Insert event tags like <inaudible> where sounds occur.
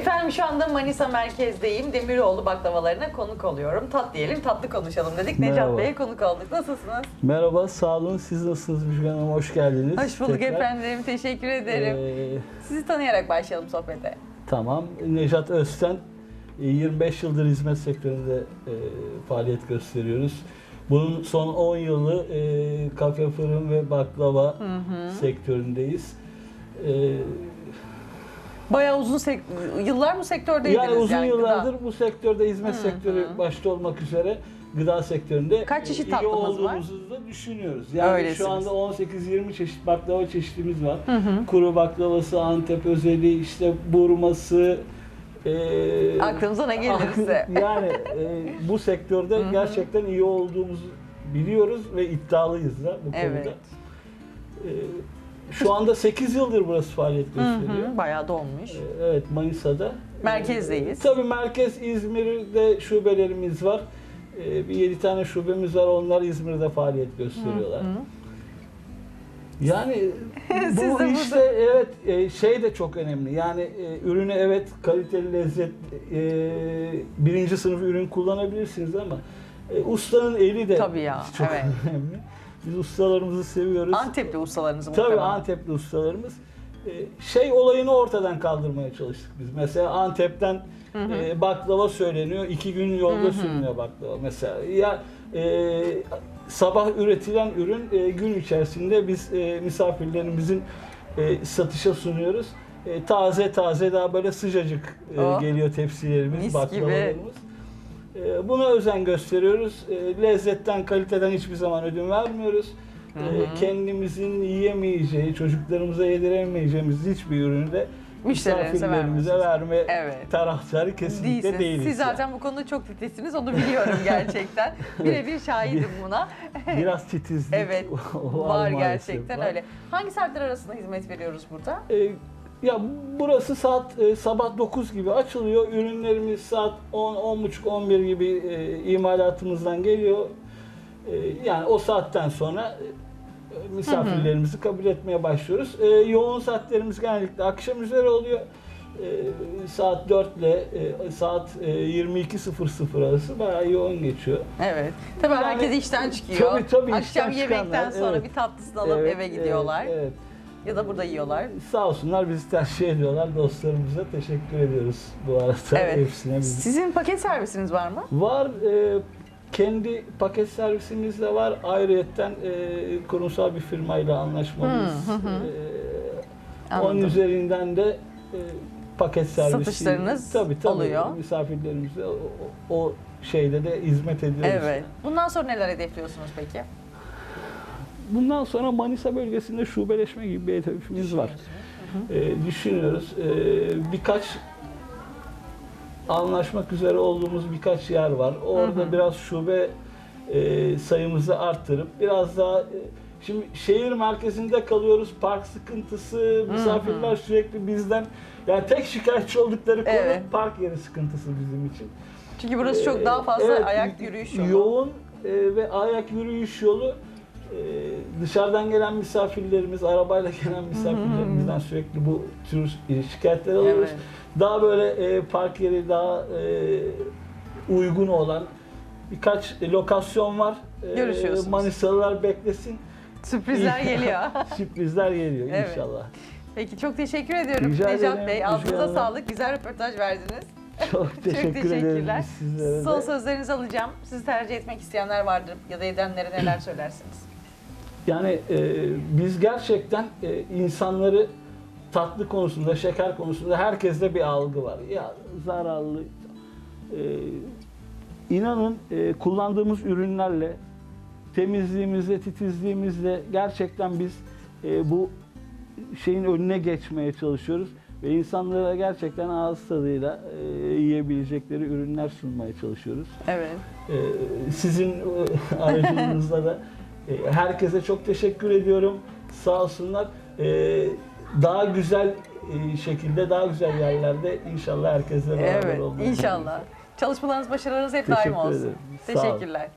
Efendim şu anda Manisa merkezdeyim. Demiroğlu baklavalarına konuk oluyorum. Tat diyelim, tatlı konuşalım dedik. Necat Merhaba. Bey'e konuk olduk. Nasılsınız? Merhaba, sağ olun. Siz nasılsınız Müjgan Hanım? Hoş geldiniz. Hoş bulduk tekrar. efendim. Teşekkür ederim. Ee, Sizi tanıyarak başlayalım sohbete. tamam. Nejat Özten, e, 25 yıldır hizmet sektöründe e, faaliyet gösteriyoruz. Bunun son 10 yılı e, kafe, fırın ve baklava sektöründeyiz. E, Bayağı uzun sek- yıllar mı sektördeydiniz? yani uzun gıda? yıllardır bu sektörde hizmet Hı sektörü hı. başta olmak üzere gıda sektöründe Kaç çeşit iyi tatlımız var? da düşünüyoruz. Yani Öylesiniz. şu anda 18-20 çeşit baklava çeşitimiz var. Hı hı. Kuru baklavası, Antep özeli, işte burması. E, Aklınıza ne gelirse. <laughs> yani e, bu sektörde Hı hı. gerçekten iyi olduğumuzu biliyoruz ve iddialıyız da bu konuda. Evet. Şu anda 8 yıldır burası faaliyet Hı gösteriyor. hı, bayağı da olmuş. E, Evet Manisa'da. Merkezdeyiz. E, Tabii merkez İzmir'de şubelerimiz var. E, Bir 7 tane şubemiz var. Onlar İzmir'de faaliyet gösteriyorlar. Hı hı. Yani <laughs> Siz de bu burada- işte evet e, şey de çok önemli. Yani e, ürünü evet kaliteli lezzet e, birinci sınıf ürün kullanabilirsiniz ama e, ustanın eli de Tabii ya, çok evet. <laughs> önemli. Biz ustalarımızı seviyoruz. Antepli ustalarınızı Tabii muhtemelen. Antepli ustalarımız e, şey olayını ortadan kaldırmaya çalıştık biz. Mesela Antep'ten e, baklava söyleniyor. iki gün yolda sürünüyor baklava mesela. Ya e, sabah üretilen ürün e, gün içerisinde biz e, misafirlerimizin e, satışa sunuyoruz. E, taze taze daha böyle sıcacık e, Oh. geliyor tepsilerimiz, Mis baklavalarımız. E, Buna özen gösteriyoruz. E, Lezzetten, kaliteden hiçbir zaman ödün vermiyoruz. E, Kendimizin yiyemeyeceği, çocuklarımıza yediremeyeceğimiz hiçbir ürünü de misafirlerimize verme Evet. taraftarı kesinlikle Değilsiniz. değiliz. Siz zaten bu konuda çok titizsiniz. Onu biliyorum gerçekten. <laughs> Birebir şahidim buna. yani. <laughs> biraz titizlik Evet. <laughs> var, Var gerçekten var. öyle. Hangi saatler arasında hizmet veriyoruz burada? E, ya burası saat e, sabah 9 gibi açılıyor. Ürünlerimiz saat 10 10.30 11 gibi e, imalatımızdan geliyor. E, yani o saatten sonra e, misafirlerimizi kabul etmeye başlıyoruz. E, yoğun saatlerimiz genellikle akşam üzeri oluyor. E, saat 4 ile e, saat e, 22.00 arası bayağı yoğun geçiyor. Evet. Tabii Yani- herkes işten çıkıyor. Tabii, tabii, Akşam işten yemekten çıkanlar, sonra evet. bir tatlısını alıp Evet, eve gidiyorlar. Evet, evet. Ya da burada yiyorlar. Sağ olsunlar bizi tercih ediyorlar. Dostlarımıza teşekkür ediyoruz bu arada Evet. hepsine. Bizi. Sizin paket servisiniz var mı? Var e, kendi paket servisimiz de var. Ayrıyetten e, kurumsal bir firmayla anlaşmamız. Hı, hı hı. E, onun üzerinden de e, paket servisi Satışlarınız tabii, tabii, oluyor. Misafirlerimize o- o şeyde de hizmet ediyoruz. Evet. Bundan sonra neler hedefliyorsunuz peki? Bundan sonra Manisa bölgesinde şubeleşme gibi bir hedefimiz var. Ee, düşünüyoruz. Ee, birkaç anlaşmak üzere olduğumuz birkaç yer var. Orada Hı hı. biraz şube e, sayımızı arttırıp biraz daha e, şimdi şehir merkezinde kalıyoruz. Park sıkıntısı, misafirler sürekli bizden yani tek şikayetçi oldukları konu Evet. park yeri sıkıntısı bizim için. Çünkü burası çok Ee, daha fazla evet, ayak yürüyüş yolu. Yoğun e, ve ayak yürüyüş yolu e, dışarıdan gelen misafirlerimiz, arabayla gelen misafirlerimizden sürekli bu tür e, şikayetler alıyoruz. Evet. Daha böyle e, park yeri daha e, uygun olan birkaç e, lokasyon var. E, Görüşüyorsunuz. Manisalılar beklesin. Sürprizler geliyor. <laughs> Sürprizler geliyor Evet. inşallah. Peki çok teşekkür ediyorum Rica Necat ederim, Bey. Ağzınıza sağlık. Güzel röportaj verdiniz. Çok teşekkür teşekkürler. ederiz sizlere Son sözlerinizi alacağım. Sizi tercih etmek isteyenler vardır ya da edenlere neler söylersiniz? Yani e, biz gerçekten e, insanları tatlı konusunda, şeker konusunda herkeste bir algı var. Ya zararlı. E, inanın e, kullandığımız ürünlerle, temizliğimizle, titizliğimizle gerçekten biz e, bu şeyin önüne geçmeye çalışıyoruz. Ve insanlara gerçekten ağız tadıyla e, yiyebilecekleri ürünler sunmaya çalışıyoruz. Evet. Ee, Sizin e, aracılığınızla da e, herkese çok teşekkür ediyorum. Sağ olsunlar. Ee, Daha güzel e, şekilde, daha güzel yerlerde inşallah herkesle beraber Evet. olmayı İnşallah. Çalışmalarınız, başarılarınız hep daim olsun. ederim. Teşekkürler.